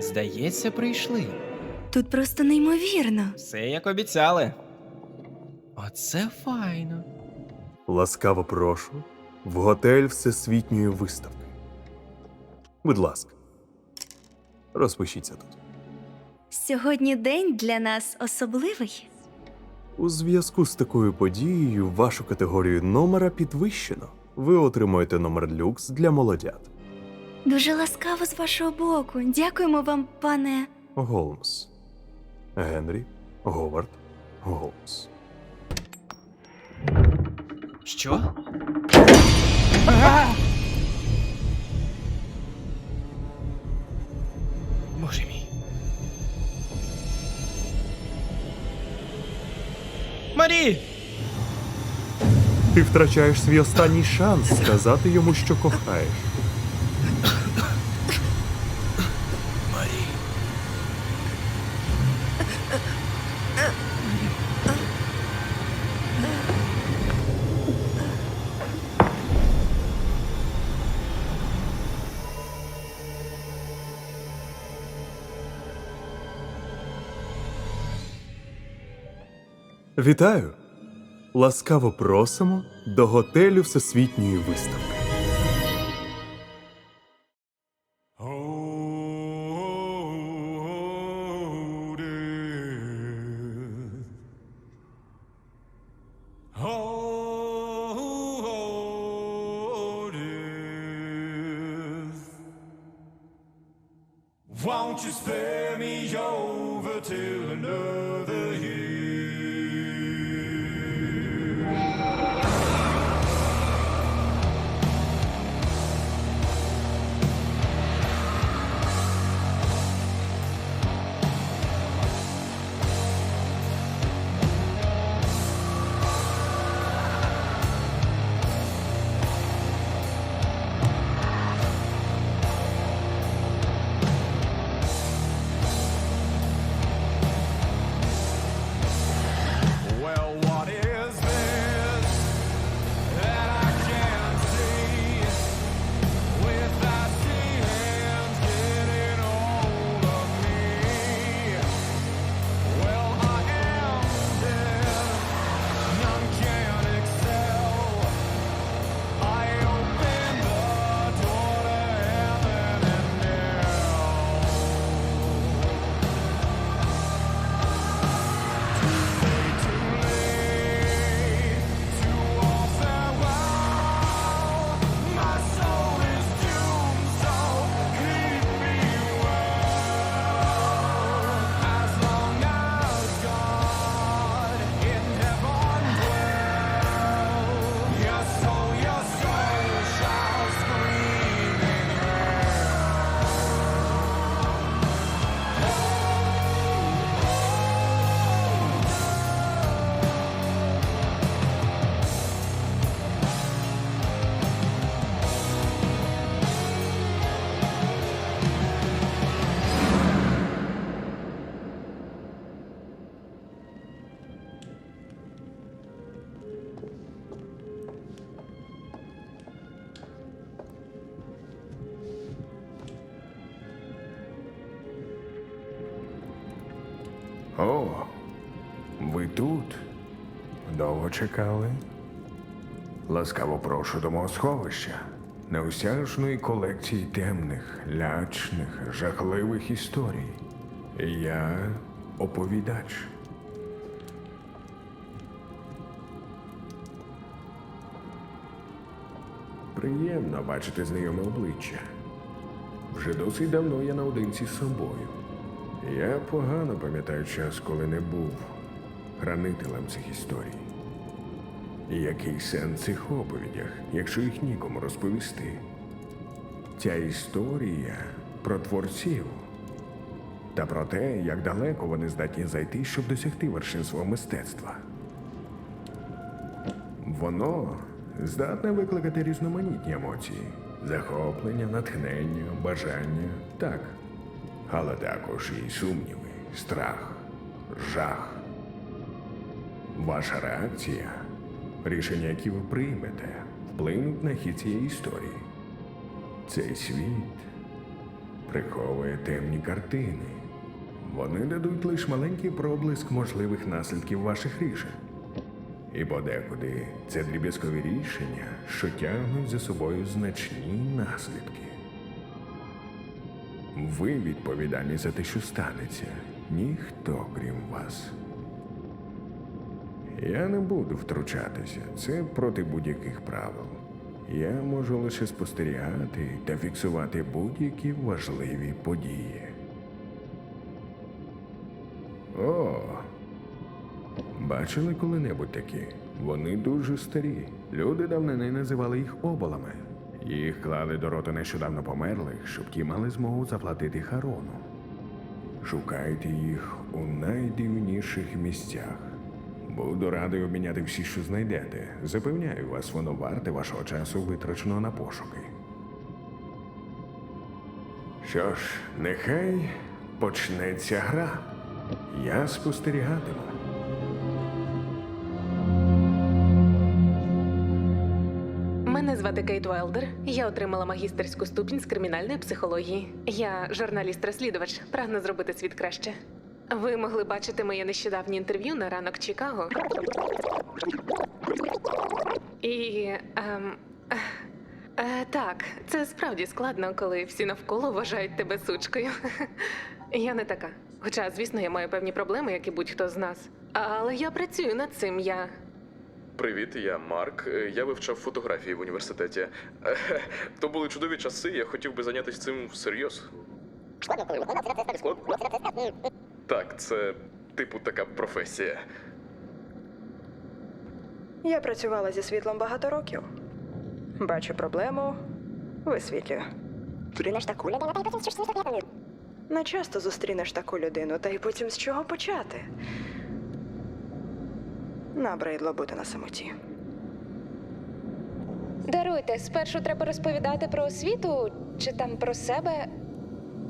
Здається, прийшли. Тут просто неймовірно. Все як обіцяли. Оце файно. Ласкаво прошу в готель Всесвітньої виставки. Будь ласка, розпишіться тут. Сьогодні день для нас особливий. У зв'язку з такою подією вашу категорію номера підвищено. Ви отримуєте номер люкс для молодят. Дуже ласкаво з вашого боку. Дякуємо вам, пане. Голмс. Генрі Говард Голмс. Що? Боже мій. Марі! Ти втрачаєш свій останній шанс сказати йому, що кохаєш. Вітаю! Ласкаво просимо до готелю Всесвітньої виставки. О, ви тут? Довго чекали? Ласкаво прошу до мого сховища, неосяжної колекції темних, лячних, жахливих історій. Я оповідач. Приємно бачити знайоме обличчя. Вже досить давно я наодинці з собою. Я погано пам'ятаю час, коли не був хранителем цих історій. Який сенс цих оповідях, якщо їх нікому розповісти? Ця історія про творців та про те, як далеко вони здатні зайти, щоб досягти вершин свого мистецтва. Воно здатне викликати різноманітні емоції: захоплення, натхнення, бажання, так. Але також і сумніви, страх, жах. Ваша реакція, рішення, які ви приймете, вплинуть на хід цієї історії. Цей світ приховує темні картини. Вони дадуть лише маленький проблиск можливих наслідків ваших рішень. І подекуди це дріб'язкові рішення, що тягнуть за собою значні наслідки. Ви відповідальні за те, що станеться, ніхто крім вас. Я не буду втручатися, це проти будь-яких правил. Я можу лише спостерігати та фіксувати будь-які важливі події. О, бачили коли-небудь такі? Вони дуже старі. Люди давнини називали їх оболами. Їх клали до рота нещодавно померлих, щоб ті мали змогу заплатити харону. Шукайте їх у найдивніших місцях. Буду радий обміняти всі, що знайдете. Запевняю вас, воно варте вашого часу витраченого на пошуки. Що ж, нехай почнеться гра. Я спостерігатиму. Мене звати Кейт Уайлдер. Я отримала магістерську ступінь з кримінальної психології. Я журналіст-розслідувач, прагну зробити світ краще. Ви могли бачити моє нещодавнє інтерв'ю на ранок Чикаго. І ем, е, так, це справді складно, коли всі навколо вважають тебе сучкою. Я не така. Хоча, звісно, я маю певні проблеми, як і будь-хто з нас. Але я працюю над цим. Я Привіт, я Марк. Е, Я вивчав фотографії в університеті. Е, То були чудові часи, я хотів би зайнятися цим всерйоз. Так, це типу така професія. Я працювала зі світлом багато років. Бачу проблему, висвітлюю. Не часто зустрінеш таку людину, та й потім з чого почати. Набридло бути на самоті. Даруйте, спершу треба розповідати про освіту чи там про себе.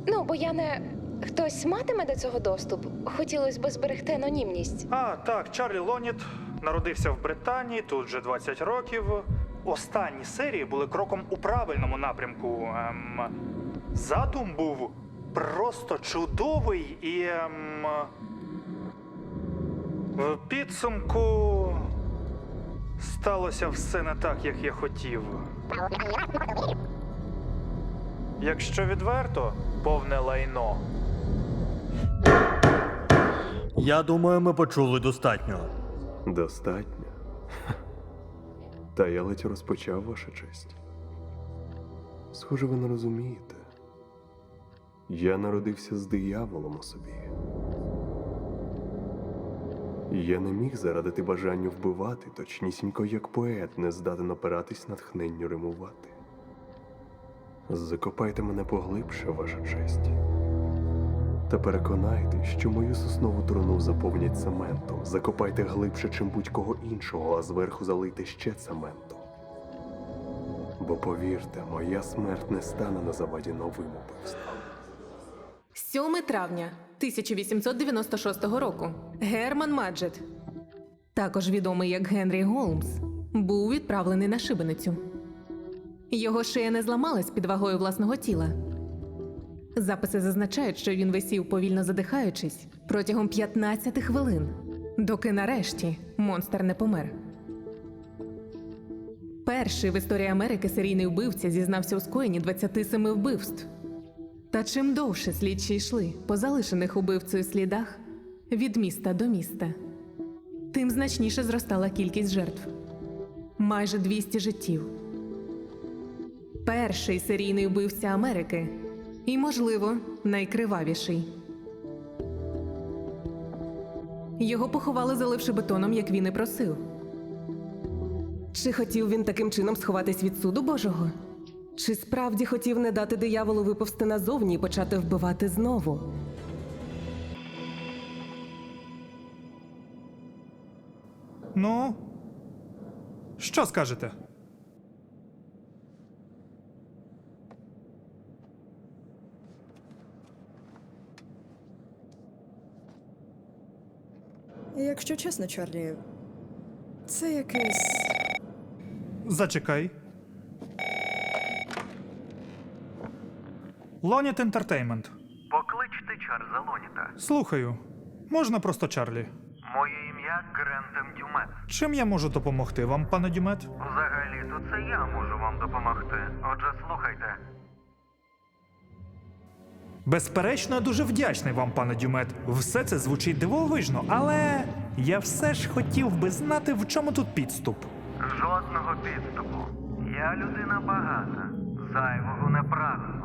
Ну, бо я не. Хтось матиме до цього доступ. Хотілося б зберегти анонімність. А, так, Чарлі Лоніт народився в Британії, тут вже 20 років. Останні серії були кроком у правильному напрямку. Ем, задум був просто чудовий і. Ем, в підсумку сталося все не так, як я хотів. Якщо відверто, повне лайно. Я думаю, ми почули достатньо. Достатньо. Та я ледь розпочав ваша честь. Схоже, ви не розумієте. Я народився з дияволом у собі. Я не міг зарадити бажанню вбивати, точнісінько як поет, не здатен опиратись натхненню римувати. Закопайте мене поглибше, ваша честь. Та переконайте, що мою соснову труну заповнять цементом. Закопайте глибше, чим будь-кого іншого, а зверху залийте ще цементом. Бо повірте, моя смерть не стане на заваді новим убивствам. 7 травня 1896 року Герман Маджет, також відомий як Генрі Голмс, був відправлений на шибеницю. Його шия не зламалась під вагою власного тіла. Записи зазначають, що він висів повільно задихаючись протягом 15 хвилин, доки нарешті монстр не помер. Перший в історії Америки серійний вбивця зізнався у скоєнні 27 вбивств. Та чим довше слідчі йшли по залишених убивцею слідах від міста до міста, тим значніше зростала кількість жертв майже 200 життів. Перший серійний вбивця Америки і, можливо, найкривавіший. Його поховали, заливши бетоном, як він і просив. Чи хотів він таким чином сховатись від суду Божого? Чи справді хотів не дати дияволу виповзти назовні і почати вбивати знову? Ну, що скажете? Якщо чесно, Чарлі, це якесь. Зачекай. Лоніт Entertainment. Покличте Чарльза Лоніта. Слухаю. Можна просто Чарлі. Моє ім'я Грентем Дюмет. Чим я можу допомогти вам, пане Дюмет? Взагалі-то це я можу вам допомогти. Отже, слухайте. Безперечно, я дуже вдячний вам, пане Дюмет. Все це звучить дивовижно, але я все ж хотів би знати, в чому тут підступ. Жодного підступу. Я людина багата, зайвого не прагну.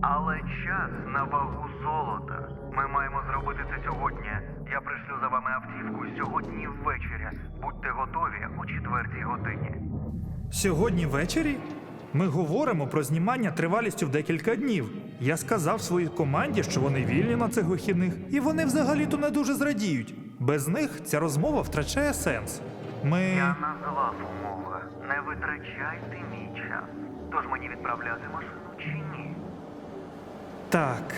Але час на вагу золота. Ми маємо зробити це сьогодні. Я пришлю за вами автівку сьогодні ввечері. Будьте готові о четвертій годині. Сьогодні ввечері ми говоримо про знімання тривалістю в декілька днів. Я сказав своїй команді, що вони вільні на цих вихідних, і вони взагалі-то не дуже зрадіють. Без них ця розмова втрачає сенс. Ми. Я назвав умови. Не витрачайте мій час. Тож мені відправляти машину чи ні? Так.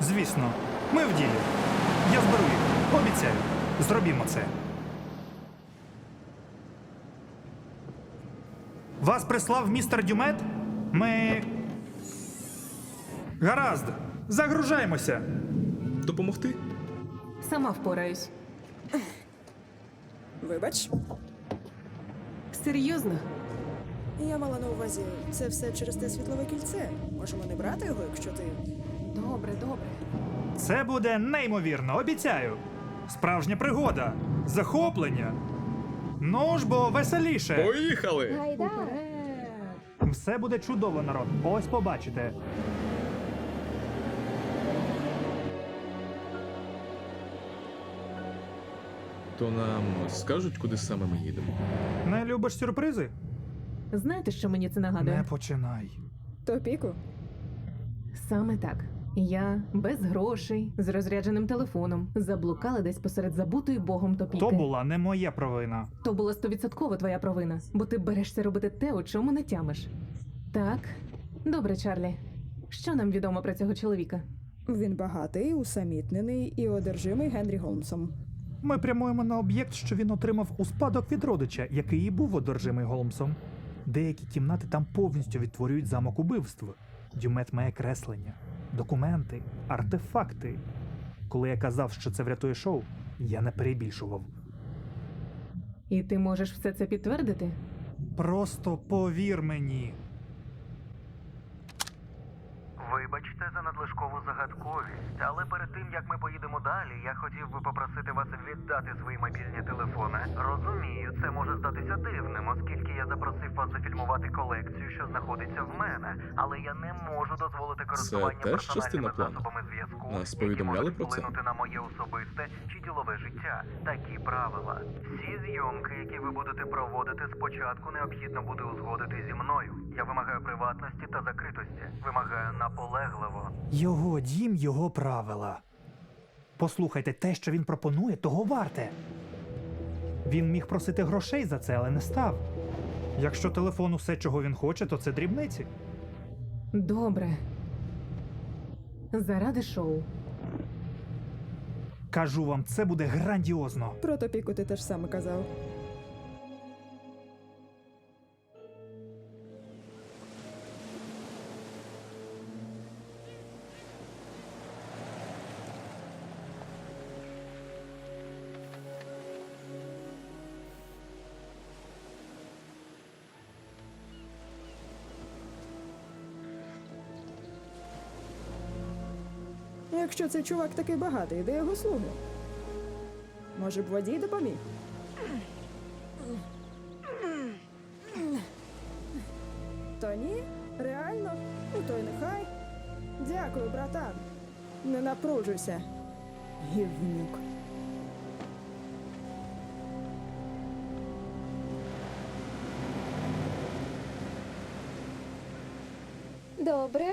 Звісно, ми в ділі. Я зберу їх. Обіцяю. Зробімо це. Вас прислав містер Дюмет? Ми. Гаразд. Загружаємося. Допомогти? Сама впораюсь. Вибач, Серйозно? Я мала на увазі, це все через те світлове кільце. Можемо не брати його, якщо ти. Добре, добре. Це буде неймовірно, обіцяю. Справжня пригода. Захоплення. Ну ж бо веселіше. Поїхали! Гайда! Все буде чудово, народ. Ось побачите. То нам скажуть, куди саме ми їдемо. Не любиш сюрпризи? Знаєте, що мені це нагадує? Не починай. Топіку. Саме так. Я без грошей, з розрядженим телефоном, заблукала десь посеред забутої богом топіки. То була не моя провина. То була стовідсотково твоя провина, бо ти берешся робити те, у чому не тямиш. Так, добре, Чарлі. Що нам відомо про цього чоловіка? Він багатий, усамітнений і одержимий Генрі Голмсом. Ми прямуємо на об'єкт, що він отримав у спадок від родича, який і був одержимий Голмсом. Деякі кімнати там повністю відтворюють замок убивств. Дюмет має креслення, документи, артефакти. Коли я казав, що це врятує шоу, я не перебільшував. І ти можеш все це підтвердити? Просто повір мені. Вибачте за надлишкову загадковість, але перед тим як ми поїдемо далі, я хотів би попросити вас віддати свої мобільні телефони. Розумію, це може здатися дивним, оскільки я запросив вас зафільмувати колекцію, що знаходиться в мене, але я не можу дозволити користування теж частина персональними засобами зв'язку, які можуть вплинути на моє особисте чи ділове життя. Такі правила. Всі зйомки, які ви будете проводити, спочатку необхідно буде узгодити зі мною. Я вимагаю приватності та закритості. Вимагаю наполегливо. Його дім, його правила. Послухайте, те, що він пропонує, того варте. Він міг просити грошей за це, але не став. Якщо телефон усе, чого він хоче, то це дрібниці. Добре. Заради шоу. Кажу вам, це буде грандіозно. Про топіку ти теж саме казав. Якщо цей чувак такий багатий, де його слуги? Може б водій допоміг? То ні? Реально? Ну то й нехай. Дякую, братан. Не напружуйся. Гівнюк. Добре.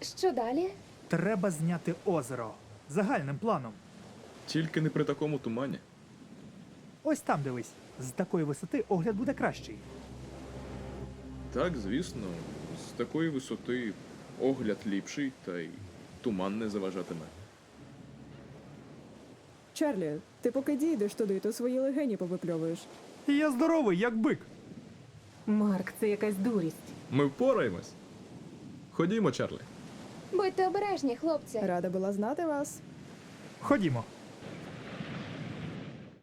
Що далі? Треба зняти озеро загальним планом. Тільки не при такому тумані. Ось там дивись. З такої висоти огляд буде кращий. Так, звісно, з такої висоти огляд ліпший, та й туман не заважатиме. Чарлі, ти поки дійдеш туди, то свої легені повипльовуєш. Я здоровий, як бик. Марк, це якась дурість. Ми впораємось. Ходімо, Чарлі. Будьте обережні, хлопці. Рада була знати вас. Ходімо.